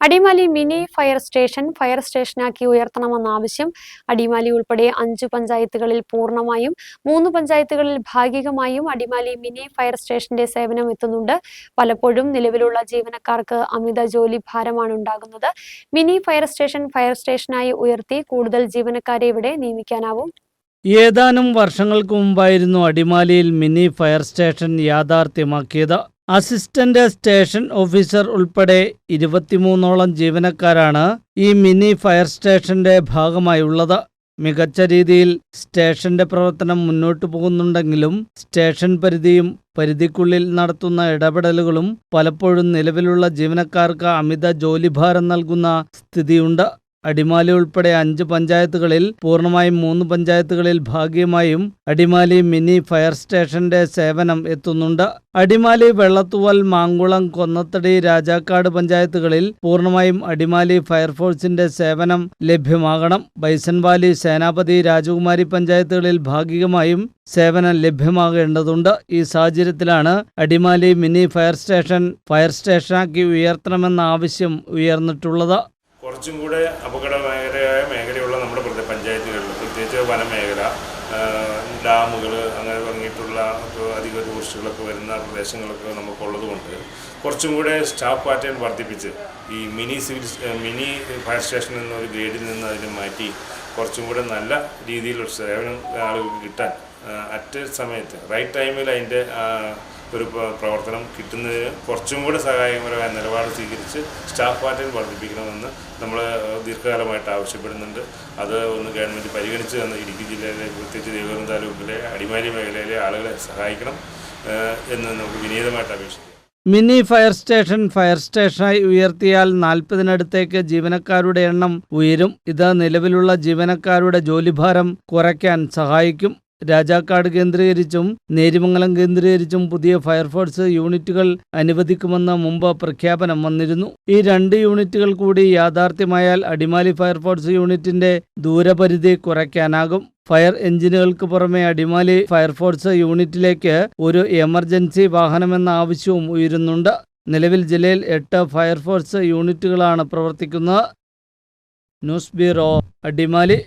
Adimali mini fire station fire സ്റ്റേഷനാക്കി ഉയർത്തണമെന്ന ആവശ്യം അടിമാലി ഉൾപ്പെടെ അഞ്ചു പഞ്ചായത്തുകളിൽ പൂർണമായും മൂന്ന് പഞ്ചായത്തുകളിൽ ഭാഗികമായും അടിമാലി മിനി ഫയർ സ്റ്റേഷന്റെ സേവനം എത്തുന്നുണ്ട്. പലപ്പോഴും നിലവിലുള്ള ജീവനക്കാർക്ക് അമിത ജോലി ഭാരമാണ് ഉണ്ടാകുന്നത്. മിനി ഫയർ സ്റ്റേഷൻ ഫയർ സ്റ്റേഷനായി ഉയർത്തി കൂടുതൽ ജീവനക്കാരെ ഇവിടെ നിയമിക്കാനാവും. ഏതാനും വർഷങ്ങൾക്ക് മുമ്പായിരുന്നു അടിമാലിയിൽ മിനി ഫയർ സ്റ്റേഷൻ യാഥാർത്ഥ്യമാക്കിയത്. അസിസ്റ്റന്റ് സ്റ്റേഷൻ ഓഫീസർ ഉൾപ്പെടെ ഇരുപത്തിമൂന്നോളം ജീവനക്കാരാണ് ഈ മിനി ഫയർ സ്റ്റേഷന്റെ ഭാഗമായുള്ളത്. മികച്ച രീതിയിൽ സ്റ്റേഷന്റെ പ്രവർത്തനം മുന്നോട്ടു പോകുന്നുണ്ടെങ്കിലും സ്റ്റേഷൻ പരിധിയും പരിധിക്കുള്ളിൽ നടത്തുന്ന ഇടപെടലുകളും പലപ്പോഴും നിലവിലുള്ള ജീവനക്കാർക്ക് അമിത ജോലിഭാരം നൽകുന്ന സ്ഥിതിയുണ്ട്. അടിമാലി ഉൾപ്പെടെ അഞ്ച് പഞ്ചായത്തുകളിൽ പൂർണമായും മൂന്ന് പഞ്ചായത്തുകളിൽ ഭാഗികമായും അടിമാലി മിനി ഫയർ സ്റ്റേഷന്റെ സേവനം എത്തുന്നുണ്ട്. അടിമാലി വെള്ളത്തുവൽ മാങ്കുളം കൊന്നത്തടി രാജാക്കാട് പഞ്ചായത്തുകളിൽ പൂർണമായും അടിമാലി ഫയർഫോഴ്സിന്റെ സേവനം ലഭ്യമാകണം. ബൈസൻവാലി സേനാപതി രാജകുമാരി പഞ്ചായത്തുകളിൽ ഭാഗികമായും സേവനം ലഭ്യമാകേണ്ടതുണ്ട്. ഈ സാഹചര്യത്തിലാണ് Adimali mini fire station fire സ്റ്റേഷനാക്കി ഉയർത്തണമെന്ന ആവശ്യം ഉയർന്നിട്ടുള്ളത്. കുറച്ചും കൂടെ അപകട മേഖലയായ മേഖലയുള്ള നമ്മുടെ പ്രദേശ പഞ്ചായത്തുകളിൽ പ്രത്യേകിച്ച് വനമേഖല ഡാമുകൾ അങ്ങനെ തുടങ്ങിയിട്ടുള്ള അധിക ടൂറിസ്റ്റുകളൊക്കെ വരുന്ന പ്രദേശങ്ങളൊക്കെ നമുക്കുള്ളത് കൊണ്ട് കുറച്ചും കൂടെ സ്റ്റാഫ് പാറ്റേൺ വർദ്ധിപ്പിച്ച് ഈ mini civil mini fire station എന്നൊരു ഗ്രേഡിൽ നിന്ന് അതിനെ മാറ്റി കുറച്ചും കൂടെ നല്ല രീതിയിലുള്ള സേവനം ആളുകൾക്ക് കിട്ടാൻ അറ്റ് സമയത്ത് റൈറ്റ് ടൈമിൽ അതിന്റെ ഒരു പ്ര- പ്രവർത്തനം കിട്ടുന്നതിന് കുറച്ചും കൂടെ സഹായകരമായ നിലപാട് സ്വീകരിച്ച് സ്റ്റാഫ് പാറ്റേൺ വർദ്ധിപ്പിക്കണമെന്ന് നമ്മൾ ദീർഘകാലമായിട്ട് ആവശ്യപ്പെടുന്നുണ്ട്. അത് ഒന്ന് ഗവൺമെന്റ് പരിഗണിച്ച് തന്ന് ഇടുക്കി ജില്ലയിലെ പ്രത്യേകിച്ച് ദേവഗം താലൂക്കിലെ അടിമാലി മേഖലയിലെ ആളുകളെ സഹായിക്കണം എന്ന് നമുക്ക് വിനീതമായിട്ട് അപേക്ഷിക്കാം. മിനി ഫയർ സ്റ്റേഷൻ ഫയർ സ്റ്റേഷനായി ഉയർത്തിയാൽ നാൽപ്പതിനടുത്തേക്ക് ജീവനക്കാരുടെ എണ്ണം ഉയരും. ഇത് നിലവിലുള്ള ജീവനക്കാരുടെ ജോലിഭാരം കുറയ്ക്കാൻ സഹായിക്കും. രാജാക്കാട് കേന്ദ്രീകരിച്ചും നേരിമംഗലം കേന്ദ്രീകരിച്ചും പുതിയ ഫയർഫോഴ്സ് യൂണിറ്റുകൾ അനുവദിക്കുമെന്ന് മുമ്പ് പ്രഖ്യാപനം വന്നിരുന്നു. ഈ രണ്ട് യൂണിറ്റുകൾ കൂടി യാഥാർത്ഥ്യമായാൽ അടിമാലി ഫയർഫോഴ്സ് യൂണിറ്റിന്റെ ദൂരപരിധി കുറയ്ക്കാനാകും. ഫയർ എഞ്ചിനുകൾക്ക് പുറമെ അടിമാലി ഫയർഫോഴ്സ് യൂണിറ്റിലേക്ക് ഒരു എമർജൻസി വാഹനമെന്ന ആവശ്യവും ഉയരുന്നുണ്ട്. നിലവിൽ ജില്ലയിൽ എട്ട് ഫയർഫോഴ്സ് യൂണിറ്റുകളാണ് പ്രവർത്തിക്കുന്നത്. News bureau Adimali.